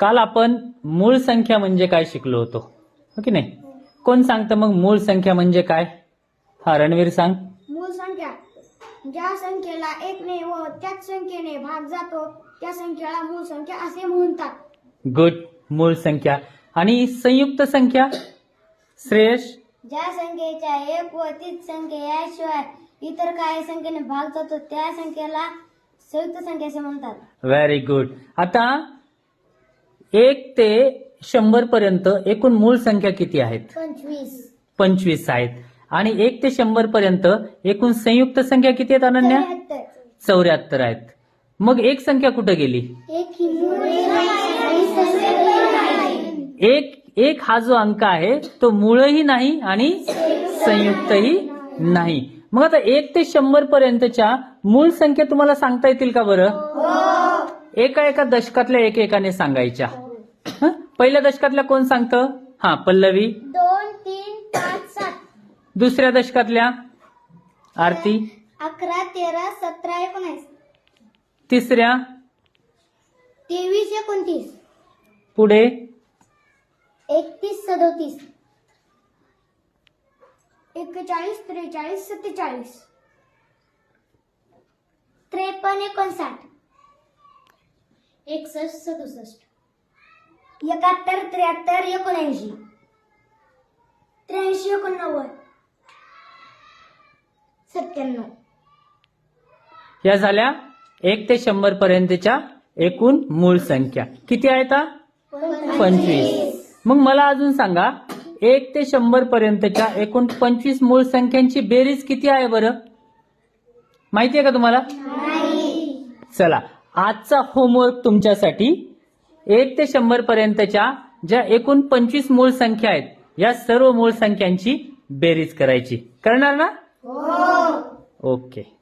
काल आपण मूळ संख्या म्हणजे काय शिकलो होतो? हो की नाही? कोण सांगतं मग मूळ संख्या म्हणजे काय? हा रणवीर सांग. मूळ संख्या. ज्या संख्येला एकने व त्याच संख्येने भाग जातो त्या संख्येला मूळ संख्या असे म्हणतात. गुड. मूळ संख्या. आणि संयुक्त संख्या? श्रेयश? ज्या संख्येच्या एक व तीच संख्या याशिवाय इतर काही संख्येने भाग जातो त्या संख्येला संयुक्त संख्या असे म्हणतात. व्हेरी गुड आता एक ते शंभर पर्यंत एकूण मूळ संख्या किती आहेत? पंचवीस. पंचवीस आहेत. आणि एक ते शंभर पर्यंत एकूण संयुक्त संख्या किती आहेत अनन्या? चौऱ्याहत्तर. आहेत. मग एक संख्या कुठं गेली? एक एक हा जो अंक आहे तो मूळही नाही आणि संयुक्तही नाही. मग आता एक ते शंभर पर्यंतच्या मूळ संख्या तुम्हाला सांगता येतील का बरं? एका एका दशकातल्या एक एकाने सांगायच्या. हं? पहिल्या दशकातल्या कोण सांगतं? हा पल्लवी. दोन तीन पाच सात. दुसऱ्या दशकातल्या? आरती. अकरा तेरा सतरा एकोणीस. तिसऱ्या? तेवीस एकोणतीस. पुढे? एकतीस सदोतीस. एक्केचाळीस त्रेचाळीस सत्तेचाळीस. त्रेपन्न एकोणसाठ. एकसष्ट सदुसष्ट. एकाहत्तर त्र्याहत्तर एकोणऐंशी. त्र्याऐंशी एकोणनव्वद. सत्त्याण्णव. या झाल्या एक ते शंभर पर्यंतच्या एकूण मूळ संख्या. किती आहेत? पंचवीस. मग मला अजून सांगा एक ते शंभर पर्यंतच्या एकूण पंचवीस मूळ संख्यांची बेरीज किती आहे बरं? माहिती आहे का तुम्हाला? चला. आजचा होमवर्क तुमच्यासाठी. एक ते शंभर पर्यंतच्या ज्या एकूण पंचवीस मूळ संख्या आहेत या सर्व मूळ संख्यांची बेरीज करायची. करणार ना? ओके